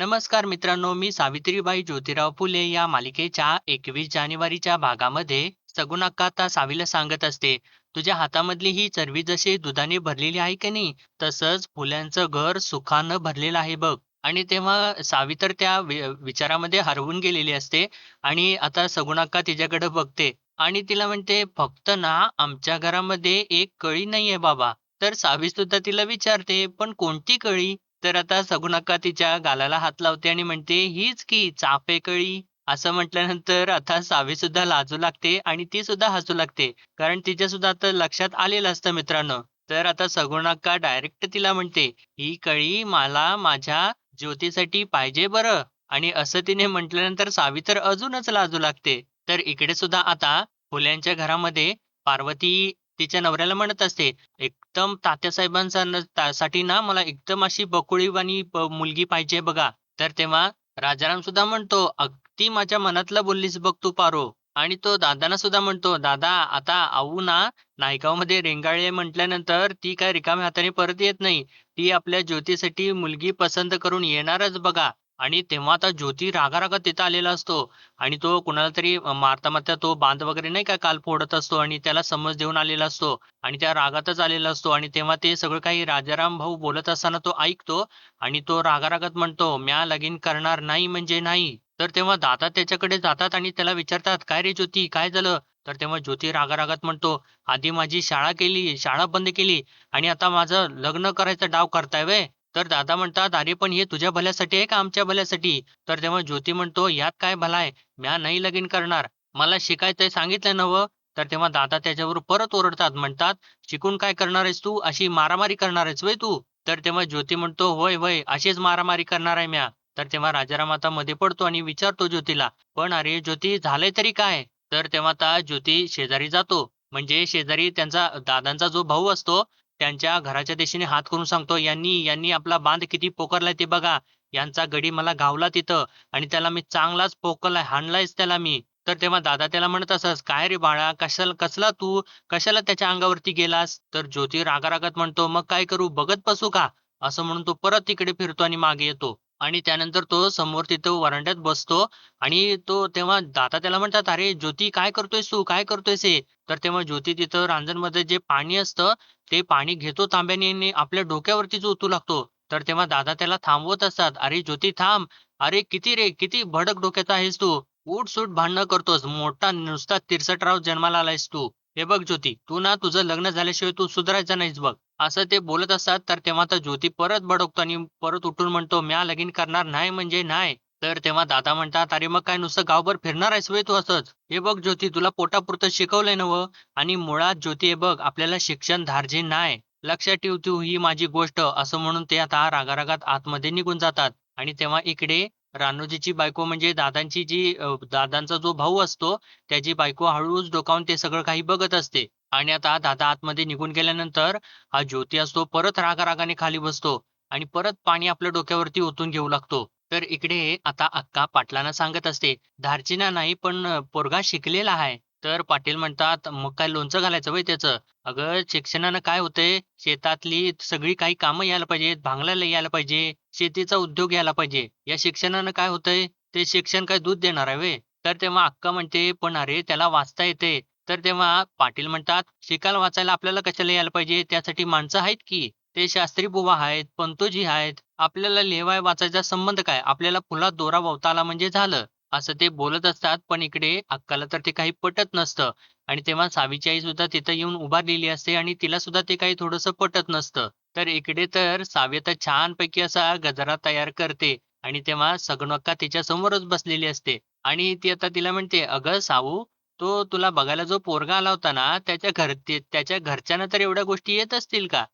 नमस्कार मित्रांनो मी सावित्रीबाई ज्योतिराव फुले या मालिकेच्या एकवीस जानेवारीच्या भागामध्ये सगुण आता सावीला सांगत असते. तुझ्या हातामधली ही चरबी जशी दुधाने भरलेली आहे की नाही तसंच फुल्यांचं घर सुखानं भरलेलं आहे बघ. आणि तेव्हा सावी तर त्या विचारामध्ये हरवून गेलेली असते आणि आता सगुणाक्का तिच्याकडे बघते आणि तिला म्हणते फक्त ना आमच्या घरामध्ये एक कळी नाहीये बाबा. तर सावी सुद्धा तिला विचारते पण कोणती कळी? तर आता सगुण अक्का तिच्या गालाला हात लावते आणि म्हणते हीच की चापे कळी असं म्हटल्यानंतर आता सावी सुद्धा लाजू लागते आणि ती सुद्धा हसू लागते कारण तिच्या सुद्धा आता लक्षात आलेलं असतं मित्रांनो. तर आता सगुण अक्का डायरेक्ट तिला म्हणते ही कळी मला माझ्या ज्योतीसाठी पाहिजे बरं. आणि असं तिने म्हटल्यानंतर सावी तर अजूनच लाजू लागते. तर इकडे सुद्धा आता फुल्यांच्या घरामध्ये पार्वती तिच्या नवऱ्याला म्हणत असते एकदम तात्यासाहेबांचा साठी ना मला एकदम अशी बकुळीवाणी मुलगी पाहिजे बघा. तर तेव्हा राजाराम सुद्धा म्हणतो अगदी माझ्या मनातलं बोललीस बघ तू पारो. आणि तो दादांना सुद्धा म्हणतो दादा आता आऊ ना नायगावमध्ये रेंगाळे म्हटल्यानंतर ती काय रिकाम्या हाताने परत येत नाही. ती आपल्या ज्योतीसाठी मुलगी पसंत करून येणारच बघा. आणि तेव्हा आता ज्योती रागारागात तिथं आलेला असतो. आणि तो कुणाला तरी मारता मारता तो बांध वगैरे नाही का काल फोडत असतो आणि त्याला समज देऊन आलेला असतो. आणि त्या रागातच आलेला असतो आणि तेव्हा ते सगळं काही राजाराम भाऊ बोलत असताना तो ऐकतो. आणि तो रागारागात म्हणतो म्या लगीन करणार नाही म्हणजे नाही. तर तेव्हा दादा त्याच्याकडे जातात आणि त्याला विचारतात काय रे ज्योती काय झालं? तर तेव्हा ज्योती रागारागात म्हणतो आधी माझी शाळा केली शाळा बंद केली आणि आता माझं लग्न करायचं डाव करताय वे तर दादा म्हणतात अरे पण हे तुझ्या भल्यासाठी आहे का आमच्या भल्यासाठी? तर तेव्हा ज्योती म्हणतो यात काय भलाय म्या नाही लगीन करणार. मला शिकायचंय सांगितलं नवं. तर तेव्हा दादा त्याच्यावर परत ओरडतात म्हणतात शिकून काय करणार आहेस तू? अशी मारामारी करणार आहेस वय तू? तर तेव्हा ज्योती म्हणतो होय होय अशीच मारामारी करणार आहे म्या. तर तेव्हा राजाराम आता मध्ये पडतो आणि विचारतो ज्योतीला पण अरे ज्योती झालंय तरी काय? तर तेव्हा आता ज्योती शेजारी जातो. म्हणजे शेजारी त्यांचा दादांचा जो भाऊ असतो त्यांच्या घराच्या दिशेने हात करून सांगतो यांनी यांनी आपला बांध किती पोकरलाय ते बघा. यांचा गडी मला गावला तिथं आणि त्याला मी चांगलाच पोकरलाय हाणलायच त्याला मी. तर तेव्हा दादा त्याला म्हणत असस काय रे बाळा कशाला कसला तू कशाला त्याच्या अंगावरती गेलास? तर ज्योती रागारागात म्हणतो मग काय करू बघत बसू का? असं म्हणून तो परत तिकडे फिरतो आणि मागे येतो. आणि त्यानंतर तो समोर तिथं वरांड्यात बसतो आणि तो तेव्हा दादा त्याला म्हणतात अरे ज्योती काय करतोयस तू? काय करतोयस हे? तर तेव्हा ज्योती तिथं रांजणमध्ये जे पाणी असतं ते पाणी घेतो तांब्याने आणि आपल्या डोक्यावरतीच ओतू लागतो. तर तेव्हा दादा त्याला थांबवत असतात अरे ज्योती थांब. अरे किती रे किती भडक डोक्याचा आहेस तू? उठ सूट भांडणं करतोस. मोठा नुसता तिरसटराव जन्माला आलायस तू. हे बघ ज्योती तू ना तुझं लग्न झाल्याशिवाय तू सुधारायचं नाहीस बघ. असं ते बोलत असतात तर तेव्हा तर ज्योती परत बडवतो आणि परत उठून म्हणतो म्या लगीन करणार नाही म्हणजे नाही. तर तेव्हा दादा म्हणतात अरे मग काय नुसतं गावभर फिरणार आहेस वे तू असंच? हे बघ ज्योती तुला पोटापुरतं शिकवलंय नव आणि मुळात ज्योती हे बघ आपल्याला शिक्षण धारजे नाही. लक्षात ठेव तू ही माझी गोष्ट असं म्हणून ते आता रागारागात आतमध्ये निघून जातात. आणि तेव्हा इकडे रानोजीची बायको म्हणजे दादांची जी दादांचा जो भाऊ असतो त्याची बायको हळूच डोकावून ते सगळं काही बघत असते. आणि आता दादा आतमध्ये निघून गेल्यानंतर हा ज्योती असतो परत रागारागाने खाली बसतो आणि परत पाणी आपल्या डोक्यावरती ओतून घेऊ लागतो. तर इकडे आता अक्का पाटलांना सांगत असते धारचिना नाही पण पोरगा शिकलेला आहे. तर पाटील म्हणतात मग काय लोणचं घालायचं वय त्याचं? अगं शिक्षणानं काय होतंय? शेतातली सगळी काही कामं यायला पाहिजेत भांगलायला यायला पाहिजे शेतीचा उद्योग यायला पाहिजे. या शिक्षणानं काय होतंय? ते शिक्षण काय दूध देणार आहे वे तर तेव्हा अक्का म्हणते पण अरे त्याला वाचता येते तर तेव्हा पाटील म्हणतात शिकायला वाचायला आपल्याला कशाला यायला पाहिजे? त्यासाठी माणसं आहेत की? ते शास्त्री बुवा आहेत पंतोजी आहेत. आपल्याला लेवाय वाचायचा संबंध काय? आपल्याला फुलात दोरा ववता आला म्हणजे झालं. असं ते बोलत असतात. पण इकडे अक्काला तर ते काही पटत नसतं. आणि तेव्हा सावीची आई सुद्धा तिथं येऊन उभारलेली असते आणि तिला सुद्धा ते काही थोडस पटत नसतं. तर इकडे तर सावी आता छानपैकी असा गजरा तयार करते आणि तेव्हा सगनक्का तिच्या समोरच बसलेली असते. आणि ती आता तिला म्हणते अगं सावू तो तुला बघायला जो पोरगा आला होता ना त्याच्या घर त्याच्या घरच्यांना तर एवढ्या गोष्टी येत असतील का?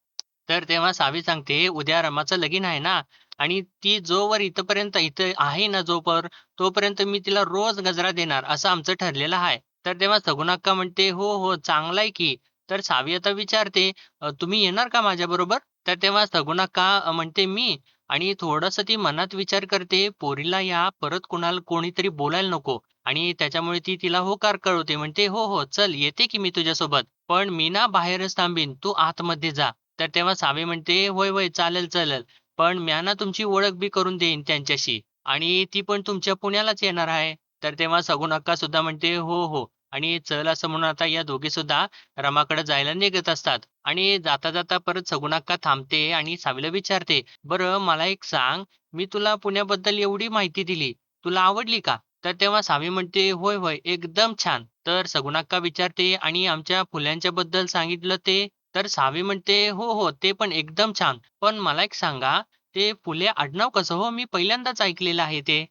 तर तेव्हा सावी सांगते उद्या रमाचं लगीन आहे ना आणि ती जोवर इथपर्यंत इथं आहे ना जोपर तोपर्यंत मी तिला रोज गजरा देणार असं आमचं ठरलेलं आहे. तर तेव्हा सगुणाक्का म्हणते हो हो चांगलाय आहे की. तर सावी आता विचारते तुम्ही येणार का माझ्या बरोबर? तर तेव्हा सगुणाक्का म्हणते मी. आणि थोडस ती मनात विचार करते पोरीला या परत कुणाला कोणीतरी बोलायला नको. आणि त्याच्यामुळे ती तिला होकार कळवते म्हणते हो हो चल येते की मी तुझ्यासोबत. पण मी ना बाहेरच थांबीन तू आतमध्ये जा. तर तेव्हा सावी म्हणते होय होय चालेल चालेल. पण म्या ना तुमची ओळख बी करून देईन त्यांच्याशी. आणि ती पण तुमच्या पुण्यालाच येणार आहे. तर तेव्हा सगुण अक्का सुद्धा म्हणते हो हो. आणि चल असं म्हणून आता या दोघी सुद्धा रमाकडे जायला निघत असतात. आणि जाता जाता परत सगुणाक्का थांबते आणि सावीला विचारते बरं मला एक सांग. मी तुला पुण्याबद्दल एवढी माहिती दिली. तुला आवडली का? तर तेव्हा सावी म्हणते होय होय एकदम छान. तर सगुणाक्का विचारते आणि आमच्या फुल्यांच्या बद्दल सांगितलं ते तर सावी म्हणते हो हो ते पण एकदम छान. पण मला एक सांगा ते फुले आडनाव कसं हो? मी पहिल्यांदाच ऐकलेलं आहे ते.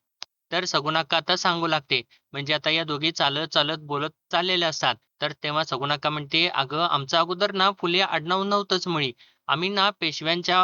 तर सगुण आता सांगू लागते. म्हणजे आता या दोघी चालत चालत बोलत चाललेल्या असतात. तर तेव्हा सगुण म्हणते अगं आमचं अगोदर ना फुले आडनाव नव्हतंच मुळी आम्ही ना पेशव्यांच्या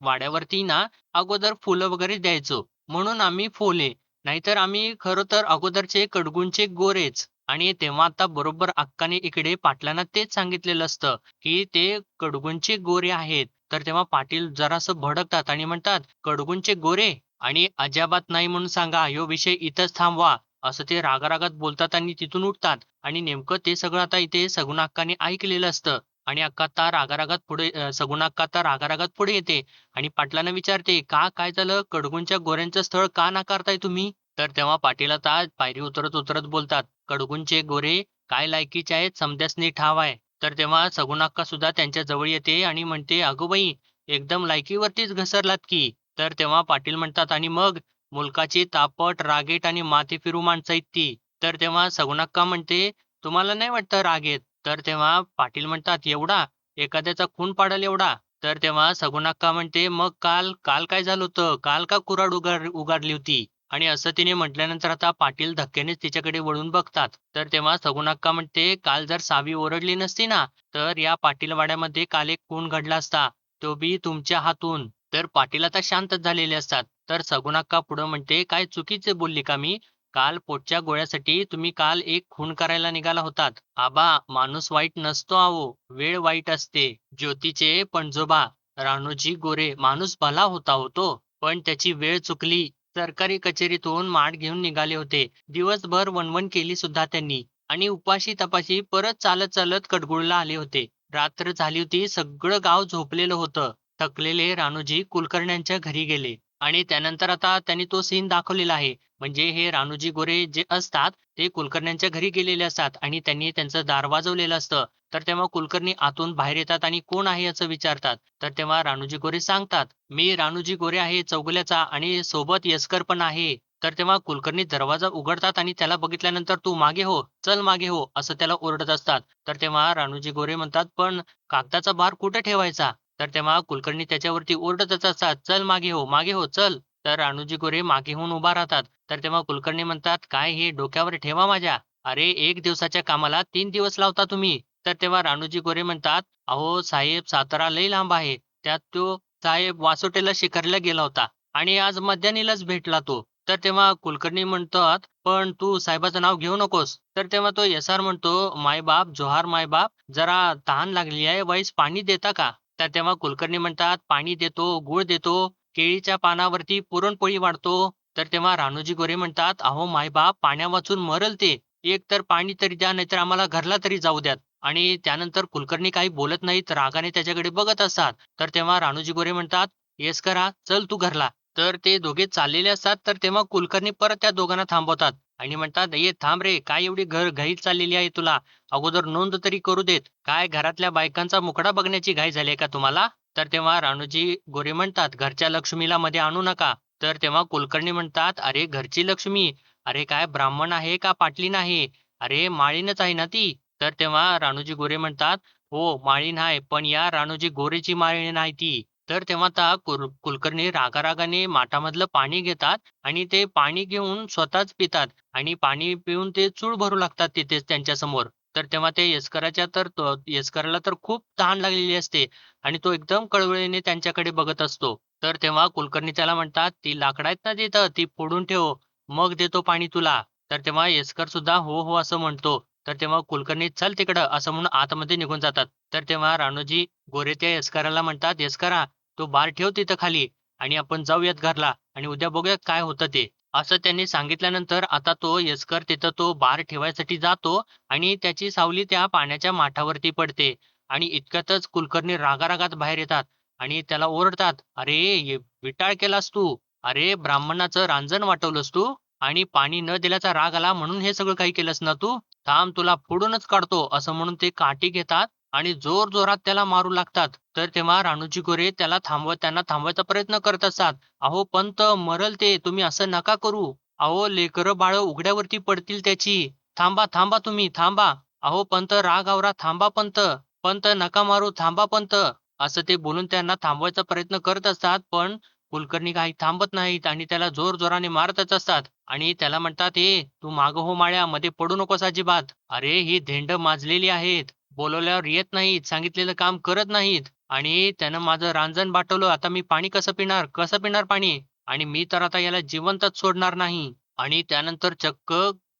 वाड्यावरती ना अगोदर फुलं वगैरे द्यायचो. म्हणून आम्ही फोले. नाहीतर आम्ही खरं तर अगोदरचे कडगुंचे गोरेच. आणि तेव्हा आता बरोबर अक्काने इकडे पाटलांना तेच सांगितलेलं असतं की ते कडगुंचे गोरे आहेत. तर तेव्हा पाटील जरासं भडकतात आणि म्हणतात कडगुंचे गोरे? आणि अजाबात नाही म्हणून सांगा ह्यो विषय इथंच थांबवा. असं ते रागारागात बोलतात आणि तिथून उठतात. आणि नेमकं ते सगळं आता इथे सगुण अक्काने ऐकलेलं असतं. आणि अक्का आता रागारागात पुढे अं, सगुण अक्का आता रागारागात पुढे येते. आणि पाटलांना विचारते का काय झालं? कडगुंच्या गोऱ्यांचं स्थळ का नाकारताय तुम्ही? तर तेव्हा पाटील आता पायरी उतरत उतरत बोलतात कडगुंचे गोरे काय लायकीचे आहेत समध्यासनी ठाव आहे. तर तेव्हा सगुनाक्का सुद्धा त्यांच्या जवळ येते आणि म्हणते अगोबाई एकदम लायकीवरतीच घसरलात की. तर तेव्हा पाटील म्हणतात आणि मग मुलकाची तापट रागेट आणि माती फिरू माणसं इतकी ती. तर तेव्हा सगुनाक्का म्हणते तुम्हाला नाही वाटतं रागेत तर तेव्हा पाटील म्हणतात एवढा एखाद्याचा खून पाडल एवढा. तर तेव्हा सगुनाक्का म्हणते मग काल काल काय झालं होतं? काल का कुराड उगाड उगाडली होती? आणि असं तिने म्हटल्यानंतर आता पाटील धक्क्यानेच तिच्याकडे वळून बघतात. तर तेव्हा सगुनाक्का म्हणते काल जर सावी ओरडली नसती ना तर या पाटीलवाड्यामध्ये काल एक खून घडला असता. तो बी तुमच्या हातून. तर पाटील आता शांतच झालेले असतात. तर सगुनाक्का पुढे पुढं म्हणते काय चुकीचे बोलली का मी? काल पोटच्या गोळ्यासाठी तुम्ही काल एक खून करायला निघाला होतात. आबा माणूस वाईट नसतो आहो. वेळ वाईट असते. ज्योतीचे पणजोबा राणूजी गोरे माणूस भला होता होतो पण त्याची वेळ चुकली. सरकारी कचेरीतून माठ घेऊन निघाले होते. दिवसभर वणवण केली सुद्धा त्यांनी आणि उपाशी तपाशी परत चालत चालत कडगुळला आले होते. रात्र झाली होती सगळं गाव झोपलेलं होतं. थकलेले राणूजी कुलकर्ण्यांच्या घरी गेले. आणि त्यानंतर आता त्यांनी तो सीन दाखवलेला आहे. म्हणजे हे रानूजी गोरे जे असतात ते कुलकर्ण्यांच्या घरी गेलेले असतात आणि त्यांनी त्यांचं दार वाजवलेलं असतं. तर तेव्हा कुलकर्णी आतून बाहेर येतात आणि कोण आहे असं विचारतात. तर तेव्हा रानूजी गोरे सांगतात मी रानूजी गोरे आहे चौगुल्याचा आणि सोबत यस्कर पण आहे. तर तेव्हा कुलकर्णी दरवाजा उघडतात आणि त्याला बघितल्यानंतर तू मागे हो चल मागे हो असं त्याला ओरडत असतात. तर तेव्हा रानूजी गोरे म्हणतात पण कागदाचा भार कुठे ठेवायचा? तर तेव्हा कुलकर्णी त्याच्यावरती ओरडतच असतात चल मागे हो मागे हो चल. तर राणूजी गोरे मागे होऊन उभा राहतात. तर तेव्हा कुलकर्णी म्हणतात काय हे डोक्यावर ठेवा माझ्या? अरे एक दिवसाच्या कामाला तीन दिवस लावता तुम्ही. तर तेव्हा राणूजी गोरे म्हणतात अहो साहेब सातारा लई लांब आहे. त्यात तो साहेब वासोटेला शिखरला गेला होता आणि आज मध्यानीलाच भेटला तो. तर तेव्हा कुलकर्णी म्हणतात पण तू साहेबाचं नाव घेऊ नकोस. तर तेव्हा तो यसार म्हणतो मायबाप जोहार मायबाप जरा तहान लागली आहे वाईस पाणी देता का? तर तेव्हा कुलकर्णी म्हणतात पाणी देतो गुळ देतो केळीच्या पानावरती पुरणपोळी वाढतो. तर तेव्हा रानोजी गोरे म्हणतात अहो मायबाप पाण्या वाचून मरल ते. एक तर पाणी तरी द्या नाहीतर आम्हाला घरला तरी जाऊ द्यात. आणि त्यानंतर कुलकर्णी काही बोलत नाहीत रागाने त्याच्याकडे बघत असतात. तर तेव्हा रानोजी गोरे म्हणतात येस करा चल तू घरला. तर ते दोघे चाललेले असतात तर तेव्हा कुलकर्णी परत त्या दोघांना थांबवतात आणि म्हणतात ये थांब रे काय एवढी घर घाई चाललेली आहे तुला? अगोदर नोंद तरी करू देत. काय घरातल्या बायकांचा मुकडा बघण्याची घाई झाली आहे का तुम्हाला? तर तेव्हा राणूजी गोरे म्हणतात घरच्या लक्ष्मीला मध्ये आणू नका. तर तेव्हा कुलकर्णी म्हणतात अरे घरची लक्ष्मी? अरे काय ब्राह्मण आहे का पाटलीन आहे अरे माळीनच आहे ना ती? तर तेव्हा राणूजी गोरे म्हणतात हो माळीन आहे पण या राणूजी गोरेची माळीन आहे ती. तर तेव्हा आता कुल कुलकर्णी रागारागाने माठामधलं पाणी घेतात आणि ते पाणी घेऊन स्वतःच पितात आणि पाणी पिऊन ते चूळ भरू लागतात तिथेच त्यांच्यासमोर तर तेव्हा ते यस्कराच्या तर यस्कराला तर खूप तहान लागलेली असते आणि तो एकदम कळवळीने त्यांच्याकडे बघत असतो. तर तेव्हा कुलकर्णी त्याला म्हणतात ती लाकडं आहेत ना तिथं ती फोडून ठेव मग देतो पाणी तुला. तर तेव्हा येसकर सुद्धा हो हो असं म्हणतो. तर तेव्हा कुलकर्णी चल तिकडं असं म्हणून आतमध्ये निघून जातात. तर तेव्हा राणूजी गोरे त्या यस्कराला म्हणतात यस्करा तो बार ठेव तिथं खाली आणि आपण जाऊयात घरला आणि उद्या बघूयात काय होतं ते. असं त्यांनी सांगितल्यानंतर आता तो यसकर तिथं तो बार ठेवायसाठी जातो आणि त्याची सावली त्या पाण्याच्या माठावरती पडते आणि इतक्यातच कुलकर्णी रागारागात बाहेर येतात आणि त्याला ओरडतात अरे ये विटाळ केलास तू? अरे ब्राह्मणाचं रांजण वाटवलंस तू? आणि पाणी न दिल्याचा राग आला म्हणून हे सगळं काही केलंस ना तू? थांब तुला फोडूनच काढतो असं म्हणून ते काठी घेतात आणि जोर जोरात त्याला मारू लागतात. तर तेव्हा राणूजी गोरे त्याला थांबवत त्यांना थांबवायचा प्रयत्न करत असतात. अहो पंत मरल ते तुम्ही असं नका करू. अहो लेकरं बाळ उघड्यावरती पडतील त्याची. थांबा थांबा तुम्ही थांबा. अहो पंत राग आवरा थांबा पंत पंत नका मारू थांबा पंत असं ते बोलून त्यांना थांबवायचा प्रयत्न करत असतात पण कुलकर्णी काही थांबत नाहीत आणि त्याला जोर जोराने मारतच असतात. आणि त्याला म्हणतात हे तू माग हो माळ्या मध्ये पडू नकोस अजिबात. अरे ही धेंड माजलेली आहेत. बोलवल्यावर येत नाहीत सांगितलेलं काम करत नाहीत. आणि त्यानं माझं रांजण बाटवलं. आता मी पाणी कसं पिणार? कसं पिणार पाणी? आणि मी तर आता याला जिवंतच सोडणार नाही. आणि त्यानंतर चक्क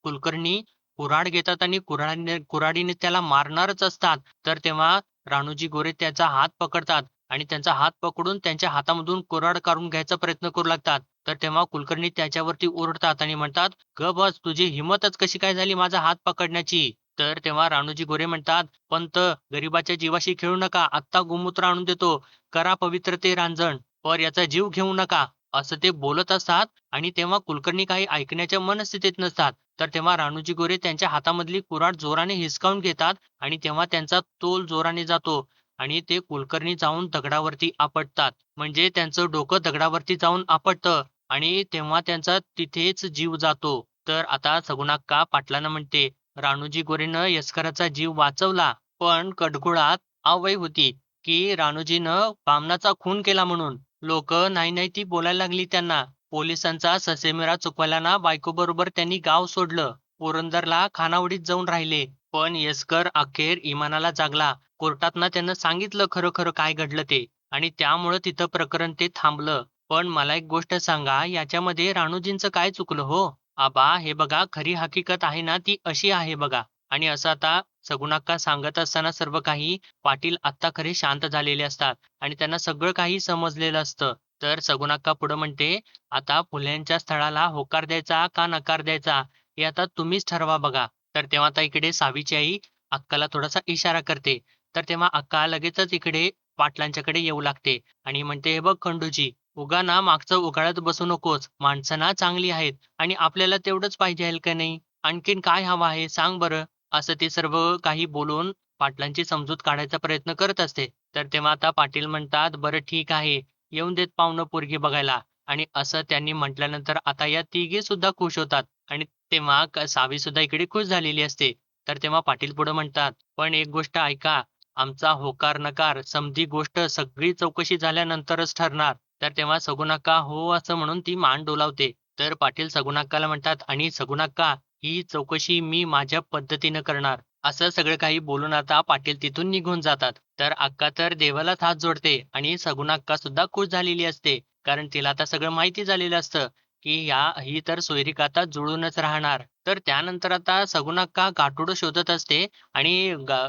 कुलकर्णी कुऱ्हाड घेतात आणि कुऱ्हाडीने कुऱ्हाडीने त्याला मारणारच असतात. तर तेव्हा राणूजी गोरे त्याचा हात पकडतात आणि त्यांचा हात पकडून त्यांच्या हातामधून कुऱ्हाड काढून घ्यायचा प्रयत्न करू लागतात. तर तेव्हा कुलकर्णी त्याच्यावरती ओरडतात आणि म्हणतात ग बस तुझी हिंमतच कशी काय झाली माझा हात पकडण्याची? तर तेव्हा राणूजी गोरे म्हणतात पंत गरीबाच्या जीवाशी खेळू नका आत्ता गोमूत्र आणून देतो. करा पवित्र ते रांजण पर याचा जीव घेऊ नका. असं ते बोलत असतात आणि तेव्हा कुलकर्णी काही ऐकण्याच्या मनस्थितीत नसतात. तर तेव्हा राणूजी गोरे त्यांच्या हातामधली कुराड जोराने हिसकावून घेतात आणि तेव्हा त्यांचा तोल जोराने जातो आणि ते कुलकर्णी जाऊन दगडावरती आपटतात. म्हणजे त्यांचं डोकं दगडावरती जाऊन आपटतं आणि तेव्हा त्यांचा तिथेच जीव जातो. तर आता सगुणाक्का पाटलानं म्हणते राणूजी गोरेनं यस्कराचा जीव वाचवला पण कडकुळात आवय होती की राणूजीनं बामणाचा खून केला म्हणून. लोक नाही नाही ती बोलायला लागली त्यांना. पोलिसांचा ससेमिरा चुकवायला ना बायको बरोबर त्यांनी गाव सोडलं. पुरंदरला खानावडीत जाऊन राहिले पण येसकर अखेर इमानाला जागला. कोर्टात ना त्यानं सांगितलं खरं खरं काय घडलं ते आणि त्यामुळं तिथं प्रकरण ते थांबलं. पण मला एक गोष्ट सांगा याच्यामध्ये राणूजींचं काय चुकलं हो? आबा हे बघा खरी हकीकत आहे ना ती अशी आहे बघा. आणि असं आता सगुणाक्का सांगत असताना सर्व काही पाटील आत्ता खरे शांत झालेले असतात. आणि त्यांना सगळं काही समजलेलं असतं. तर सगुणाक्का पुढे म्हणते आता फुल्यांच्या स्थळाला होकार द्यायचा का नकार द्यायचा? हे आता तुम्हीच ठरवा बघा. तर तेव्हा आता इकडे सावीची आई अक्काला थोडासा इशारा करते. तर तेव्हा अक्का लगेचच इकडे पाटलांच्याकडे येऊ लागते. आणि म्हणते हे बघ खंडूजी उगा ना मागचं उघाडत बसू नकोस. माणसं ना चांगली आहेत. आणि आपल्याला तेवढंच पाहिजे आहे का नाही? आणखीन काय हवं आहे सांग बरं. असं ते सर्व काही बोलून पाटलांची समजूत काढायचा प्रयत्न करत असते. तर तेव्हा आता पाटील म्हणतात बरं ठीक आहे. येऊन देत पाहुणं पोरगी बघायला. आणि असं त्यांनी म्हटल्यानंतर आता या तिघी सुद्धा खुश होतात. आणि तेव्हा सावी सुद्धा इकडे खुश झालेली असते. तर तेव्हा पाटील पुढे म्हणतात पण एक गोष्ट ऐका. आमचा होकार नकार समधी गोष्ट सगळी चौकशी झाल्यानंतरच ठरणार. तर तेव्हा सगुणाक्का हो असं म्हणून ती मान डोलावते. तर पाटील सगुणाक्काला म्हणतात आणि सगुणाक्का ही चौकशी मी माझ्या पद्धतीनं करणार. असं सगळं काही बोलून आता पाटील तिथून निघून जातात. तर अक्का तर देवालाच हात जोडते आणि सगुणाक्का सुद्धा खुश झालेली असते. कारण तिला आता सगळं माहिती झालेलं असतं की ह्या ही तर सोयरीक आता जुळूनच राहणार. तर त्यानंतर आता सगुणाक्का गाठोडं शोधत असते आणि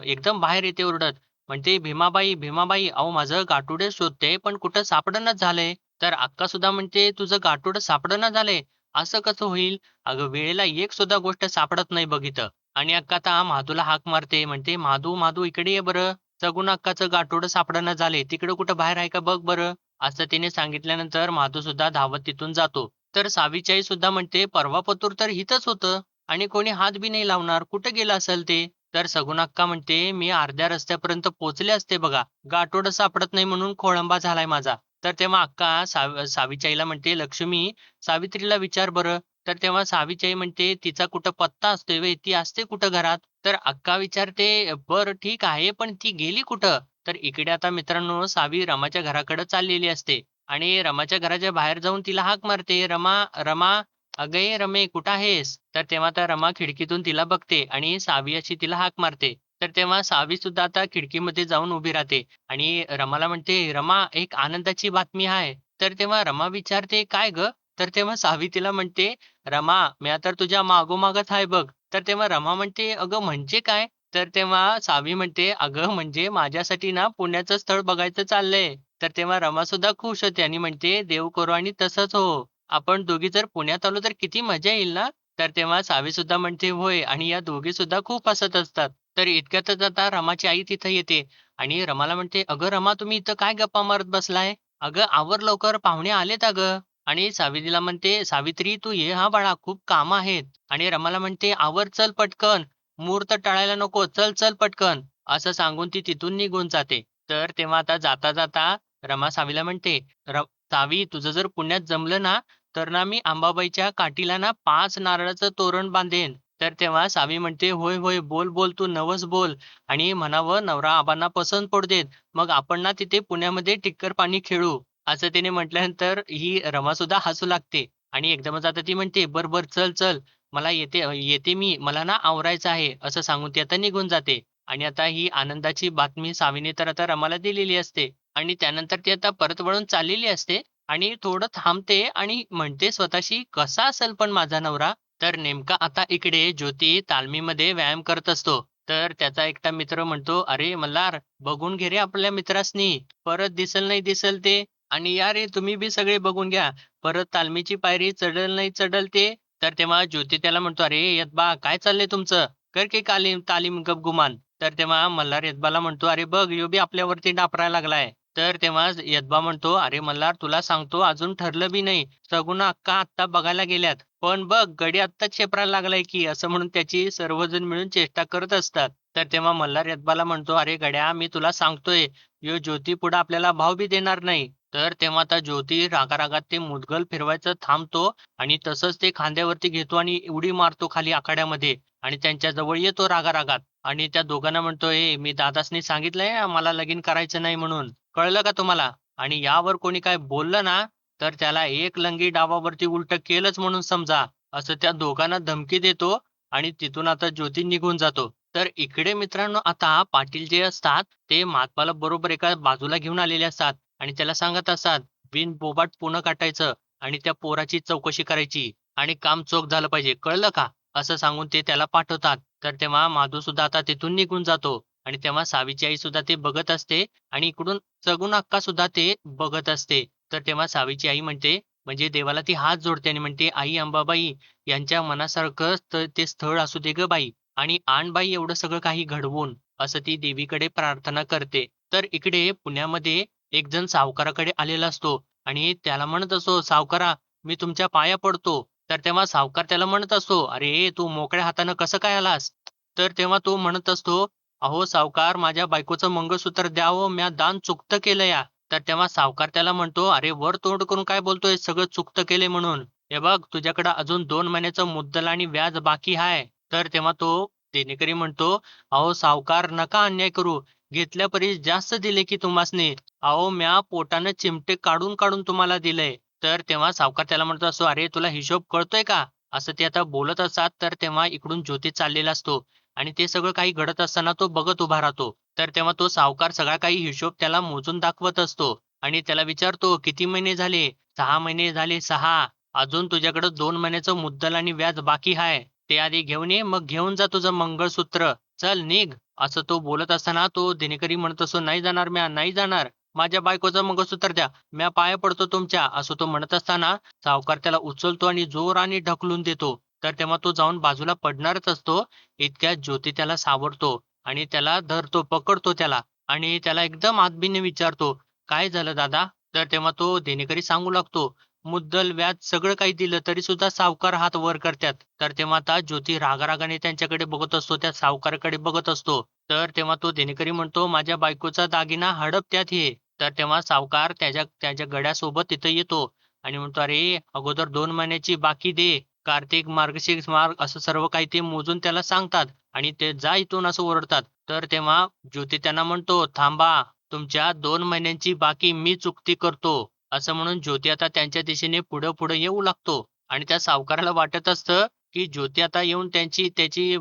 एकदम बाहेर येते ओरडत. म्हणते भीमाबाई भीमाबाई अहो माझं गाठोडे शोधते पण कुठं सापडणच झालंय तर अक्का सुद्धा म्हणते तुझं गाठोडं सापडणं झालंय असं कसं होईल? अगं वेळेला एक सुद्धा गोष्ट सापडत नाही बघित आणि अक्का आता माधूला हाक मारते म्हणते माधू माधू इकडे ये बरं. सगुण अक्काचं गाठोडं सापडणं झाले. तिकडे कुठं बाहेर आहे का बघ बरं. असं तिने सांगितल्यानंतर माधू सुद्धा धावत तिथून जातो. तर सावीची आई सुद्धा म्हणते परवा पतूर तर हिथंच होतं. आणि कोणी हात बी नाही लावणार. कुठे गेलं असेल ते? तर सगुणाक्का म्हणते मी अर्ध्या रस्त्यापर्यंत पोचले असते बघा. गाठोड सापडत नाही म्हणून खोळंबा झालाय माझा. तर तेव्हा अक्का साव सावीच्या म्हणते लक्ष्मी सावित्रीला विचार बरं. तर तेव्हा सावीचाई म्हणते तिचा कुठं पत्ता असतोय वे ती असते कुठं घरात? तर अक्का विचारते बरं ठीक आहे पण ती गेली कुठं? तर इकडे आता मित्रांनो सावी रमाच्या घराकडे चाललेली असते आणि रमाच्या घराच्या बाहेर जाऊन तिला हाक मारते रमा रमा अगे रमे कुठं आहेस? तर तेव्हा त्या रमा खिडकीतून तिला बघते आणि सावी अशी तिला हाक मारते. तर तेव्हा सावी सुद्धा आता खिडकीमध्ये जाऊन उभी राहते आणि रमाला म्हणते रमा एक आनंदाची बातमी आहे. तर तेव्हा रमा विचारते काय ग? तर तेव्हा सावी तिला म्हणते रमा मी आता तुझ्या मागोमागच आहे बघ. तर तेव्हा रमा म्हणते अगं म्हणजे काय? तर तेव्हा सावी म्हणते अगं म्हणजे माझ्यासाठी ना पुण्याचं स्थळ बघायचं चाललंय. तर तेव्हा रमा सुद्धा खुश होते आणि म्हणते देव करो आणि तसंच हो. आपण दोघी जर पुण्यात आलो तर किती मजा येईल ना? तर तेव्हा सावी सुद्धा म्हणते होय. आणि या दोघी सुद्धा खूप हसत असतात. तर इतक्यातच आता रमाची आई तिथं येते आणि रमाला म्हणते अगं रमा तुम्ही इथं काय गप्पा मारत बसलाय? अगं आवर लवकर पाहुणे आलेत अगं. आणि सावित्रीला म्हणते सावित्री तू ये हा बाळा खूप काम आहेत. आणि रमाला म्हणते आवर चल पटकन. मुहूर्त टाळायला नको चल चल पटकन. असं सांगून ती तिथून निघून जाते. तर तेव्हा आता जाता जाता रमा सावीला म्हणते "र- सावी तुझं जर पुण्यात जमलं ना तर ना मी अंबाबाईच्या काठीला ना पाच नारळाचं तोरण बांधेन. तर तेव्हा सावी म्हणते होय होय बोल बोल तू नवस बोल. आणि म्हणावं नवरा आबांना पसंत पडू मग आपण ना तिथे पुण्यामध्ये टिक्कर पाणी खेळू. असं तिने म्हटल्यानंतर ही रमा सुद्धा हसू लागते. आणि एकदमच आता ती म्हणते बर बर चल चल. मला येते येते मी. मला ना आवरायचं आहे. असं सांगून ती आता निघून जाते. आणि आता ही आनंदाची बातमी सावीने तर आता रमाला दिलेली असते. आणि त्यानंतर ती आता परत वळून चाललेली असते. आणि थोडं थांबते आणि म्हणते स्वतःशी कसा असेल पण माझा नवरा? तर नेमका आता इकडे ज्योती तालमीमध्ये व्यायाम करत असतो. तर त्याचा एकटा मित्र म्हणतो अरे मल्हार बघून घे रे आपल्या मित्रासनी. परत दिसल नाही दिसल ते. आणि या रे तुम्ही बी सगळे बघून घ्या. परत तालमीची पायरी चढल नाही चढल ते. तर तेव्हा ज्योती त्याला म्हणतो अरे यतबा काय चाललंय तुमचं? कर की कालीम तालीम गप गुमान तर तेव्हा मल्हार यदबाला म्हणतो अरे बघ यो बी आपल्यावरती डापरायला लागलाय. तर तेव्हा यदबा म्हणतो अरे मल्हार तुला सांगतो अजून ठरलं बी नाही. सगुणा अक्का आत्ता बघायला गेल्यात. पण बघ गडी आत्ताच शेपरायला लागलाय की असं म्हणून त्याची सर्वजण मिळून चेष्टा करत असतात. तर तेव्हा मल्हार यदबाला म्हणतो अरे गड्या मी तुला सांगतोय यो ज्योती पुढे आपल्याला भाव बी देणार नाही. तर तेव्हा आता ज्योती रागारागात ते मुदगल फिरवायचं थांबतो आणि तसंच ते खांद्यावरती घेतो आणि उडी मारतो खाली आखाड्यामध्ये. आणि त्यांच्या जवळ येतो रागारागात. आणि त्या दोघांना म्हणतो मी दादासनी सांगितलंय मला लगीन करायचं नाही म्हणून. कळलं का तुम्हाला? आणि यावर कोणी काय बोललं ना तर त्याला एक लंगी डावावरती उलट केलंच म्हणून समजा असं त्या दोघांना धमकी देतो आणि तिथून आता ज्योती निघून जातो. तर इकडे मित्रांनो आता पाटील जे असतात ते महात्माला बरोबर एका बाजूला घेऊन आलेले असतात आणि त्याला सांगत असतात बिन बोबाट पुन्हा काटायचं आणि त्या पोराची चौकशी करायची आणि काम चोख झालं पाहिजे. कळलं का? असं सांगून ते त्याला पाठवतात. तर तेव्हा माधू सुद्धा आता तिथून निघून जातो. आणि तेव्हा सावीची आई सुद्धा ते बघत असते आणि इकडून सगुण अक्का सुद्धा ते बघत असते. तर तेव्हा सावीची आई म्हणते म्हणजे देवाला ती हात जोडते आणि म्हणते आई अंबाबाई यांच्या मनासारखं ते स्थळ असू दे ग बाई आणि आणबाई एवढं सगळं काही घडवून असं ती देवीकडे प्रार्थना करते. तर इकडे पुण्यामध्ये एक जण सावकाराकडे आलेला असतो आणि त्याला म्हणत असतो सावकारा मी तुमच्या पाया पडतो. तर तेव्हा सावकार त्याला म्हणत असतो अरे तू मोकळ्या हातानं कसं काय आलास? तर तेव्हा तो म्हणत असतो अहो सावकार माझ्या बायकोचं मंगळसूत्र द्यावं म्या दान चुकतं केलं या. तर तेव्हा सावकार त्याला म्हणतो अरे वर तोंड करून काय बोलतोय? सगळं चुकतं केले म्हणून. हे बघ तुझ्याकडे अजून दोन महिन्याचं मुद्दल आणि व्याज बाकी आहे तर तेव्हा तो देणेकरी म्हणतो अहो सावकार नका अन्याय करू. घेतल्या परी जास्त दिले की तुम्हासनी. अहो म्या पोटानं चिमटे काढून काढून तुम्हाला दिलंय तर तेव्हा सावकार त्याला म्हणतो असो अरे तुला हिशोब कळतोय का? असं ते आता बोलत असतात तर तेव्हा इकडून ज्योती चाललेला असतो. आणि ते सगळं काही घडत असताना तो बघत उभा राहतो. तर तेव्हा तो सावकार सगळा काही हिशोब त्याला मोजून दाखवत असतो आणि त्याला विचारतो किती महिने झाले? सहा महिने झाले सहा. अजून तुझ्याकडे दोन महिन्याचं मुद्दल आणि व्याज बाकी हाय. ते आधी घेऊन ये मग घेऊन जा तुझं मंगळसूत्र. चल निघ. असं तो बोलत असताना तो दिनेकरी म्हणत असतो नाही जाणार म्या नाही जाणार. माझ्या बायकोचं मंगळसूत्र द्या. म्या पाया पडतो तुमच्या. असं तो म्हणत असताना सावकार त्याला उचलतो आणि जोराने ढकलून देतो. तर तेव्हा तो जाऊन बाजूला पडणारच असतो. इतक्या ज्योती त्याला सावरतो आणि त्याला धरतो पकडतो त्याला आणि त्याला एकदम आदबीने विचारतो काय झालं दादा? तर तेव्हा तो देणेकरी सांगू लागतो मुद्दल व्याज सगळं काही दिलं तरी सुद्धा सावकार हात वर करतात. तर तेव्हा आता ज्योती रागारागाने त्यांच्याकडे बघत असतो त्या सावकाराकडे बघत असतो. तर तेव्हा तो देणेकरी म्हणतो माझ्या बायकोचा दागिना हडप त्यात हे. तर तेव्हा सावकार त्याच्या त्याच्या गड्यासोबत तिथं येतो आणि म्हणतो अरे अगोदर दोन महिन्याची बाकी दे कार्तिक मार्गशीर्ष मार्ग असं सर्व काही ते मोजून त्याला सांगतात आणि ते जा इथून असं ओरडतात. तर तेव्हा ज्योती त्यांना म्हणतो थांबा तुमच्या दोन महिन्यांची बाकी मी चुकती करतो. असं म्हणून ज्योती आता त्यांच्या दिशेने पुढं पुढे येऊ लागतो. आणि त्या सावकाराला वाटत असतं की ज्योती आता येऊन त्यांची त्याची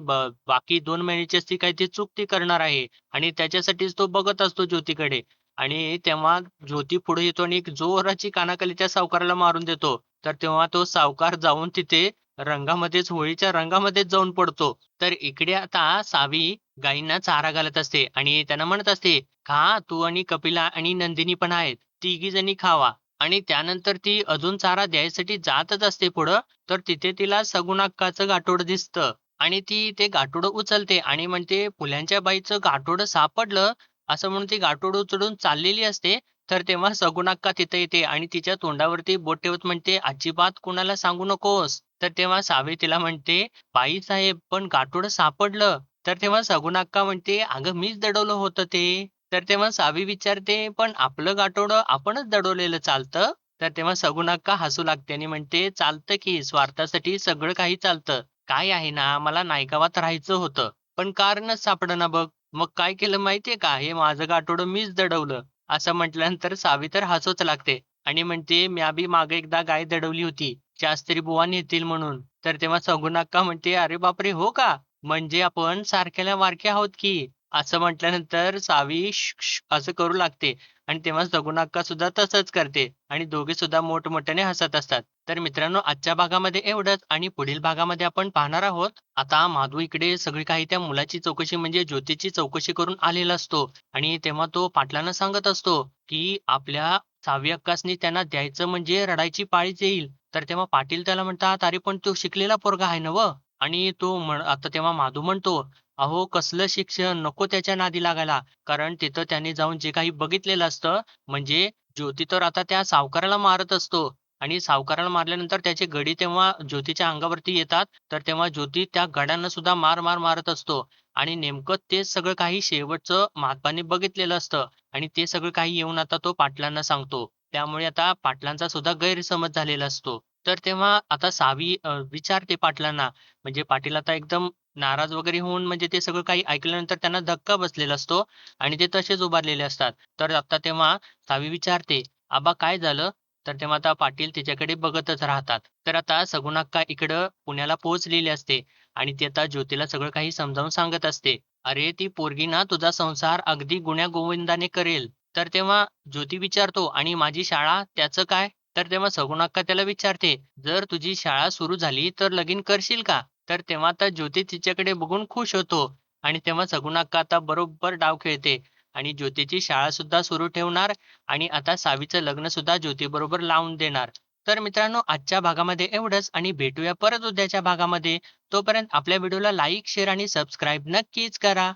बाकी दोन महिन्याची असती काही ती चुकती करणार आहे. आणि त्याच्यासाठीच तो बघत असतो ज्योतीकडे. आणि तेव्हा ज्योती पुढे येतो आणि एक जोराची कानाखाली त्या सावकाराला मारून देतो. तर तेव्हा तो सावकार जाऊन तिथे रंगामध्येच होळीच्या रंगामध्येच जाऊन पडतो. तर इकडे आता सावी गायींना चारा घालत असते आणि त्यांना म्हणत असते खा तू आणि कपिला आणि नंदिनी पण आहेत. तिघी जणी खावा. आणि त्यानंतर ती अजून चारा द्यायसाठी जातच असते पुढं. तर तिथे तिला सगुणाक्काचं गाठोड दिसतं. आणि ती ते गाठोड उचलते आणि म्हणते फुल्यांच्या बाईचं गाठोड सापडलं. असं म्हणून ती गाठोड उचलून चाललेली असते. तर तेव्हा सगुणाक्का तिथे येते आणि तिच्या तोंडावरती बोट ठेवत म्हणते अजिबात कुणाला सांगू नकोस. तर तेव्हा सावी तिला म्हणते बाई साहेब पण गाठोड सापडलं. तर तेव्हा सगुणाक्का म्हणते अगं मीच दडवलं होतं ते. तर तेव्हा सावी विचारते पण आपलं गाठोड आपणच दडवलेलं चालतं? तर तेव्हा सगुणाक्का हसू लागते आणि म्हणते चालतं की स्वार्थासाठी सगळं काही चालतं. काय आहे ना मला नायगावात राहायचं होतं. पण कारणच सापडना बघ. मग काय केलं माहितीये का? हे माझं गाठोडं मीच दडवलं. असं म्हटल्यानंतर सावी तर हसूच लागते आणि म्हणते म्या बी मागे एकदा गाय दडवली होती. शास्त्री बुवा नेतील म्हणून. तर तेव्हा सगुणाक्का म्हणते अरे बापरे हो का? म्हणजे आपण सारख्याला वारखे आहोत की? असं म्हटल्यानंतर सावी श असं करू लागते. आणि तेव्हा सगुणाक्का सुद्धा तसंच करते आणि दोघे सुद्धा मोठमोठ्याने हसत असतात. तर मित्रांनो आजच्या भागामध्ये एवढंच आणि पुढील भागामध्ये आपण पाहणार आहोत. आता माधू इकडे सगळी काही त्या मुलाची चौकशी म्हणजे ज्योतीची चौकशी करून आलेला असतो आणि तेव्हा तो पाटलांना सांगत असतो की आपल्या सहावी अक्कासनी त्यांना द्यायचं म्हणजे रडायची पाळीच येईल. तर तेव्हा पाटील त्याला म्हणतात अरे पण तो शिकलेला पोरगा आहे ना व? आणि तो म्हण आता तेव्हा माधू म्हणतो अहो कसलं शिक्षण? नको त्याच्या नादी लागायला. कारण तिथं त्यांनी जाऊन जे काही बघितलेलं असतं म्हणजे ज्योती तर आता त्या सावकाराला मारत असतो. आणि सावकाराला मारल्यानंतर त्याचे गडी तेव्हा ज्योतीच्या अंगावरती येतात. तर तेव्हा ज्योती त्या गड्यांना सुद्धा मार मार मारत असतो. आणि नेमकं ते सगळं काही शेवटचं महात्माने बघितलेलं असतं. आणि ते सगळं काही येऊन आता तो पाटलांना सांगतो. त्यामुळे आता पाटलांचा सुद्धा गैरसमज झालेला असतो. तर तेव्हा आता सावी विचारते पाटलांना. म्हणजे पाटील आता एकदम नाराज वगैरे होऊन म्हणजे ते सगळं काही ऐकल्यानंतर त्यांना धक्का बसलेला असतो. आणि ते तसेच उभारलेले असतात. तर आता तेव्हा सावी विचारते आबा काय झालं? तर तेव्हा आता पाटील तिच्याकडे बघतच राहतात. तर आता सगुणाक्का इकडं पुण्याला पोहोचलेली असते आणि ती आता ज्योतीला सगळं काही समजावून सांगत असते. अरे ती पोरगी ना तुझा संसार अगदी गुण्या गोविंदाने करेल. तर तेव्हा ज्योती विचारतो आणि माझी शाळा त्याचं काय? तर तेव्हा सगुणाक्का त्याला विचारते जर तुझी शाळा सुरू झाली तर लगीन करशील का? तर तेव्हा आता ज्योती तिच्याकडे बघून खुश होतो आणि तेव्हा सगुणाक्का आता बरोबर डाव खेळते. आणि ज्योतीची शाळा सुद्धा सुरू ठेवणार आणि आता सावीचं लग्न सुद्धा ज्योतीबरोबर लावून देणार. तर मित्रांनो आजच्या भागामध्ये एवढंच आणि भेटूया परत उद्याच्या भागामध्ये. तोपर्यंत आपल्या व्हिडिओला लाईक शेअर आणि सबस्क्राईब नक्कीच करा.